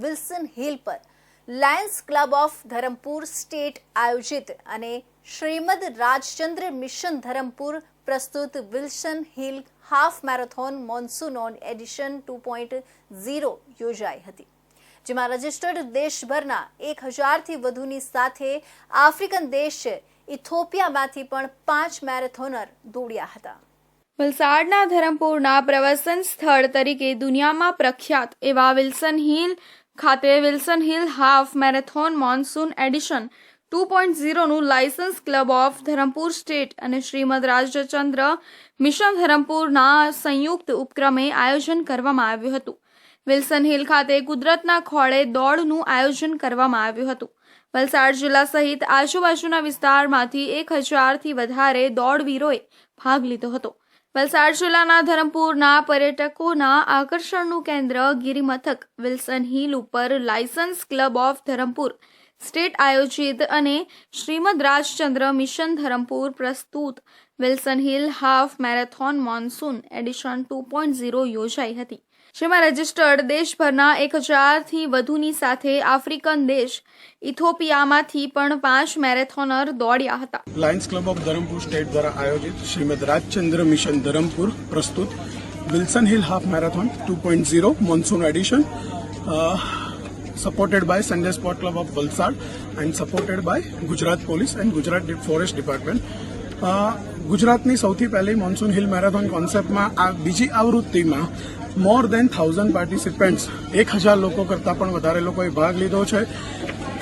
Wilson Hill પર Lions Club of Dharampur State આયોજિત અને શ્રીમદ રાજચંદ્ર મિશન ધરમપુર પ્રસ્તુત Wilson Hill half marathon monsoon on edition two point zero યોજાઈ હતી, જેમાં રજિસ્ટર્ડ દેશભરના એક હજારથી વધુની સાથે આફ્રિકન દેશ ઇથોપિયામાંથી પણ પાંચ મેરેથોનર દોડ્યા હતા. વલસાડના ધરમપુરના પ્રવાસન સ્થળ તરીકે દુનિયામાં પ્રખ્યાત એવા વિલ્સન હિલ ખાતે Wilson Hill half marathon monsoon edition two point ઝીરોનું Lions Club of Dharampur State અને શ્રીમદ રાજચંદ્ર મિશન ધરમપુરના સંયુક્ત ઉપક્રમે આયોજન કરવામાં આવ્યું હતું. વિલ્સન હિલ ખાતે કુદરતના ખોળે દોડનું આયોજન કરવામાં આવ્યું હતું. વલસાડ જિલ્લા સહિત આજુબાજુના વિસ્તારમાંથી એક હજારથી વધારે દોડવીરોએ ભાગ લીધો હતો. વલસાડ જિલ્લાના ધરમપુરના પર્યટકોના આકર્ષણનું કેન્દ્ર ગિરિમથક. વિલ્સન હિલ ઉપર Lions Club of Dharampur. State આયોજિત અને શ્રીમદ રાજચંદ્ર મિશન ધરમપુર પ્રસ્તુત. Wilson Hill half marathon monsoon edition two point zero યોજાઈ હતી. જેમાં રજિસ્ટર્ડ દેશભરના એક હજારથી વધુની સાથે આફ્રિકન દેશ ઇથોપિયામાંથી પણ પાંચ મેરેથોનર દોડ્યા હતા. Lions Club of Dharampur State દ્વારા આયોજિત શ્રીમદ રાજચંદ્ર મિશન ધરમપુર પ્રસ્તુત Wilson Hill half marathon two point zero monsoon edition supported by Sunday Sport Club of Valsad and supported by Gujarat police and Gujarat forest department ગુજરાતની સૌથી પહેલી monsoon hill marathon કોન્સેપ્ટમાં આ બીજી આવૃત્તિમાં મોર દેન thousand participants એક હજાર લોકો કરતાં પણ વધારે લોકોએ ભાગ લીધો છે.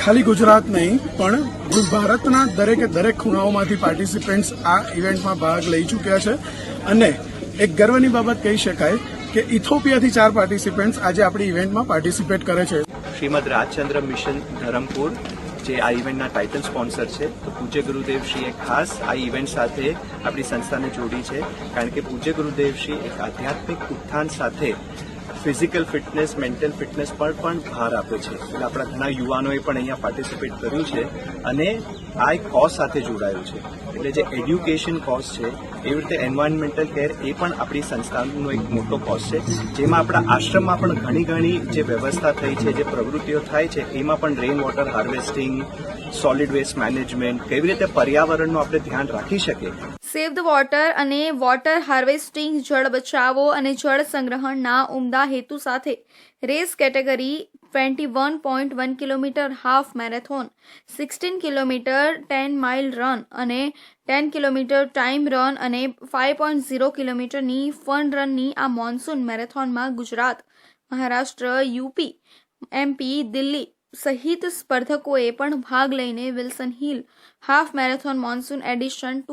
ખાલી ગુજરાત નહીં, પણ ભારતના દરેકે દરેક ખૂણાઓમાંથી પાર્ટિસિપેન્ટ્સ આ ઇવેન્ટમાં ભાગ લઈ ચૂક્યા છે. અને એક ગર્વની બાબત કહી શકાય કે ઇથોપિયાથી ચાર પાર્ટિસિપન્ટ્સ આજે આપણી ઇવેન્ટમાં પાર્ટિસિપેટ કરે છે. શ્રીમદ રાજચંદ્ર મિશન ધરમપુર જે આ ઇવેન્ટના ટાઇટલ સ્પોન્સર છે, તો પૂજ્ય ગુરુદેવ શ્રીએ ખાસ આ ઇવેન્ટ સાથે આપણી સંસ્થાને જોડી છે. કારણ કે પૂજ્ય ગુરુદેવ શ્રી એક આધ્યાત્મિક ઉત્થાન સાથે ફિઝિકલ ફિટનેસ, મેન્ટલ ફિટનેસ પર પણ ભાર આપે છે. એટલે આપણા ઘણા યુવાનોએ પણ અહીંયા પાર્ટિસિપેટ કર્યું છે અને આ એક કોઝ સાથે જોડાયું છે. એટલે જે એડ્યુકેશન કોઝ છે, એવી રીતે એન્વાયરમેન્ટલ કેર એ પણ આપણી સંસ્થાનો એક મોટો કોઝ છે. જેમાં આપણા આશ્રમમાં પણ ઘણી ઘણી જે વ્યવસ્થા થઈ છે, જે પ્રવૃત્તિઓ થાય છે, એમાં પણ rain water harvesting solid waste management કેવી રીતે પર્યાવરણનું આપણે ધ્યાન રાખી શકીએ સેવ ધ વોટર અને વોટર હાર્વેસ્ટિંગ જળ બચાવો અને જળ સંગ્રહણના ઉમદા હેતુ સાથે race category twenty one point one kilometre half marathon sixteen kilometre ten mile run અને ટેન કિલોમીટર ટાઈમ રન અને ફાઇવ પોઈન્ટ ઝીરો કિલોમીટરની ફન રનની આ મોન્સૂન મેરેથોનમાં ગુજરાત, મહારાષ્ટ્ર યુપી એમપી દિલ્હી સહિત સ્પર્ધકોએ પણ ભાગ લઈને Wilson Hill half marathon monsoon edition